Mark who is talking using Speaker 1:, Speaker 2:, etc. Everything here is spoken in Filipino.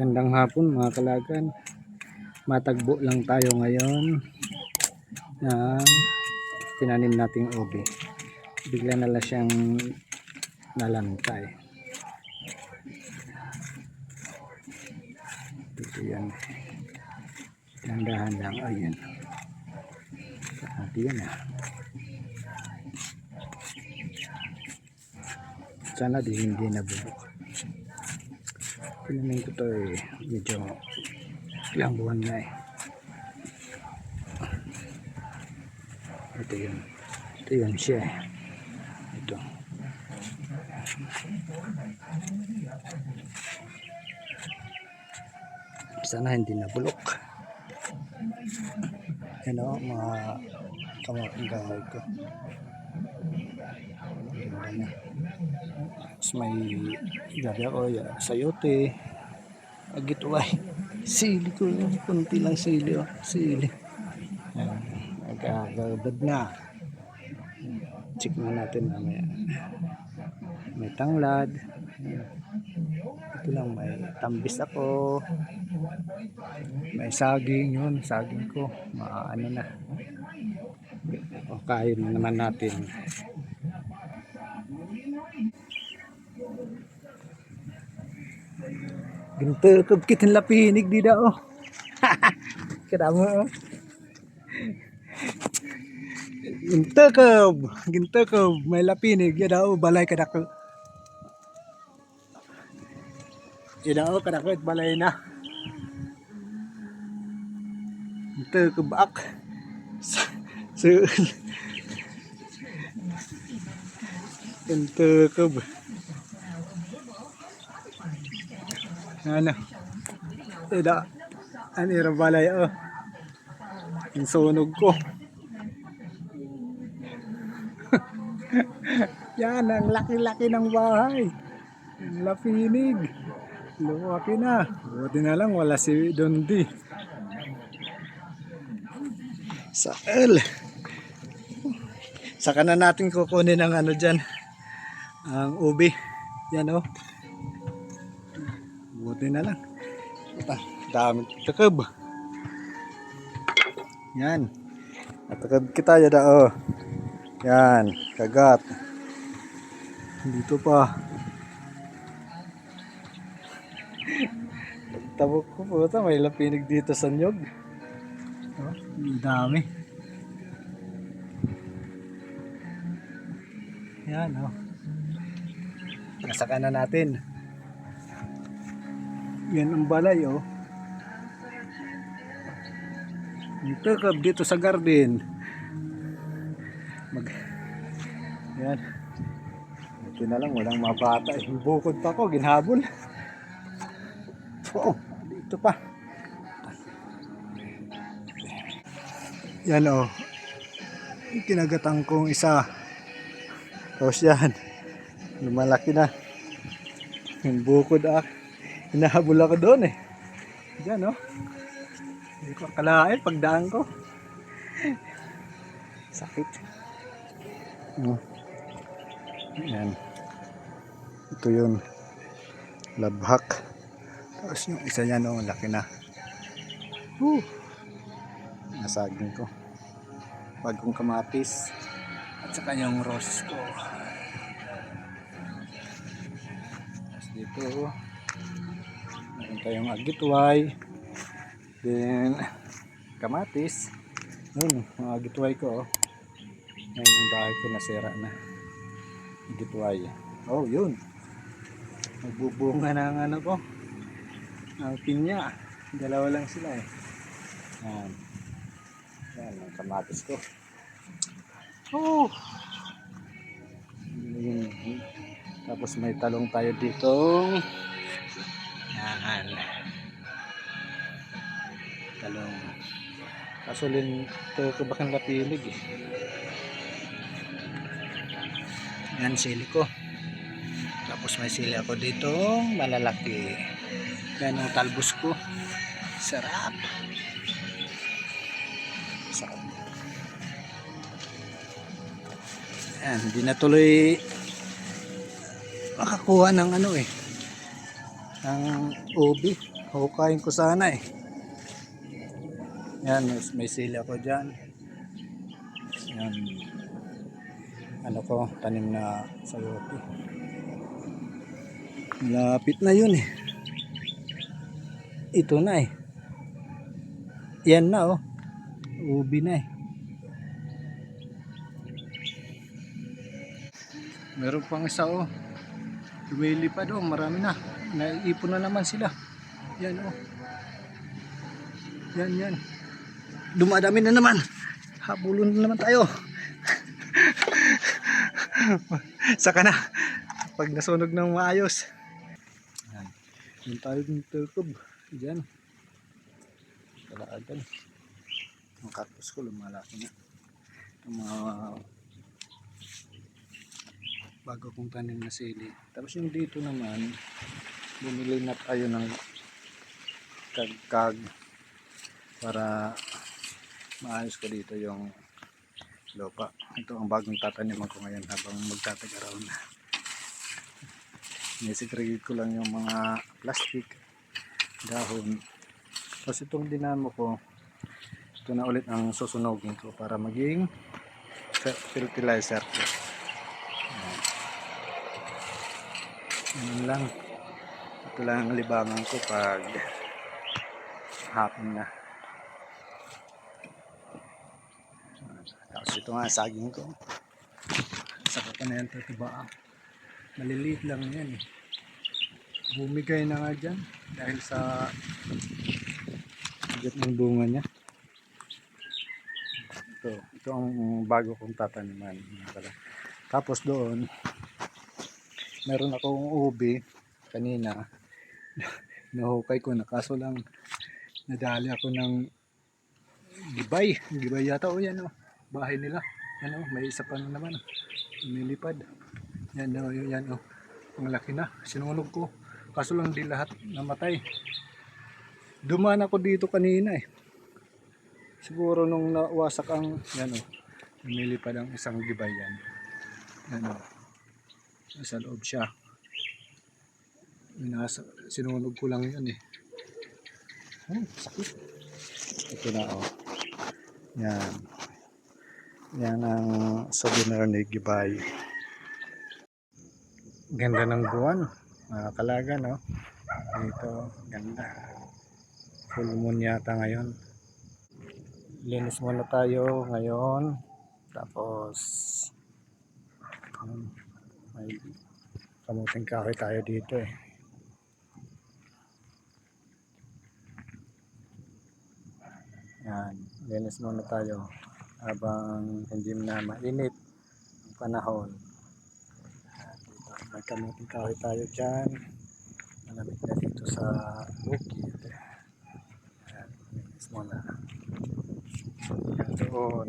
Speaker 1: Magandang hapon mga kalagan. Matagbo lang tayo ngayon ng tinanim nating ubi. Bigla na lang siyang nalantay. Ito yan. Dandahan lang. Ayun. At yan ah. Sana di hindi nabubuk. Tinamin ko to eh. Medyo ilang buwan na eh. Ito yun. Ito yun siya eh. Ito. Sana hindi nabulok. Yan o, mga gamay ko. Tapos may gabi ako, ya, sayote, agituay. Sili ko yun, kunti lang sili oh, sili. Ayan, Nagkagabad na. Check na natin mamaya. May tanglad. Ito lang, may tambis ako. May saging yun, saging ko. Maano na. O, kain na naman natin. Ginto ko kitin lapinig di daw. Kadamo oh. Ginto ko, ginto ko may lapinig ya daw balay kada ko. Ya daw kada ko balay na. Ginto ko baak. So, ginto ko. Ano? Ida. Ano yung balay oh. Yung sunog ko. Yan, ang laki-laki ng bahay. Ang lapinig. Lumaki na. Buti na lang, wala si Dondi. Sa L. Saka na natin kukunin ang ano dyan. Ang ubi. Yan oh. Buti na lang. Ito, dami takab. Yan. Natakab kita ya da oh. Yan, kagat. Dito pa. Tabok ko po ito, may lapinig dito sa nyog. Oh, dami. Yan oh. Nasaka na natin. Yan ang balay oh. Dito ka dito sa garden. Mag Yan. Ito na lang walang mabata. eh. Bukod pa ko ginhabol. Oh, dito pa. Yan oh. Kinagatan kong isa. Tapos yan. Lumalaki na. Yung bukod ah. Hinahabol ako doon eh. Diyan oh. Hindi ko akalain pagdaan ko. Sakit. Oh. Yan. Ito yun. Labhak. Tapos yung isa yan oh, laki na. Woo. Nasagin ko. Bagong kamatis. At saka yung roses ko. Tapos dito oh. Tayong agitway. Then, kamatis. Yun, mga agitway ko. Oh. Ngayon ang bahay ko nasira na. Agitway. Oh, yun. Nagbubunga na ang ano ko. Ang pinya. Dalawa lang sila eh. Yan. Yan, ang kamatis ko. Oh! Yun. Tapos may talong tayo ditong yan. Talong. Kasulin ito ko bakang lapilig eh. Yan sili ko. Tapos may sili ako dito malalaki. Yan ang talbos ko. Sarap. Sarap. Yan, hindi na makakuha ng ano eh ng ubi Hukayin ko sana eh. Yan, may, sili ako dyan. Yan. Ano ko, tanim na sayote. Malapit na yun eh. Ito na eh. Yan na oh. Ubi na eh. Meron pang isa oh. Lumilipad oh, marami na. Naiipon na naman sila. Yan oh. Yan yan. Dumadami na naman. Habulon na naman tayo. Saka na. Pag nasunog ng maayos. Yan. Yan tayo ng tukob. Diyan. Kalaagan. Ang cactus ko lumalaki na. Ang mga bago kong tanim na sili. Tapos yung dito naman, bumili na tayo ng kagkag para maayos ko dito yung lupa. Ito ang bagong tataniman ko ngayon habang magtatag-araw na. Nisigregate ko lang yung mga plastic, dahon. Tapos itong dinamo ko, ito na ulit ang susunogin ko para maging fertilizer ko. Ganun lang. Ito lang ang libangan ko pag hapon na. Tapos ito nga saging ko. Saka ko na yan tataba. Maliliit lang yan eh. Bumigay na nga dyan dahil sa bigat ng bunga niya. Ito, ito ang bago kong tataniman. Tapos doon, meron akong ubi kanina nahukay ko na. Kaso lang nadali ako ng gibay. Gibay yata o yan o bahay nila. Yan o may isa pa na naman. Lumilipad yan o yan o ang laki na. Sinunog ko. Kaso lang di lahat namatay. Dumaan ako dito kanina eh. Siguro nung nawasak ang yan o lumilipad ang isang gibay yan. Yan o nasa loob siya Nasa, sinunog ko lang yun eh. Ay sakit. Ito na oh. Yan. Yan ang souvenir ni Gibay ganda ng buwan mga kalaga no? Dito ganda. Full moon yata ngayon. Linis muna tayo ngayon. Tapos um, may kamuting kahoy tayo dito eh. Yan, linis muna tayo habang hindi na mainit ang panahon. Yan, dito, tayo dyan. Malamig na dito sa bukid. Yan, linis muna. Yan doon.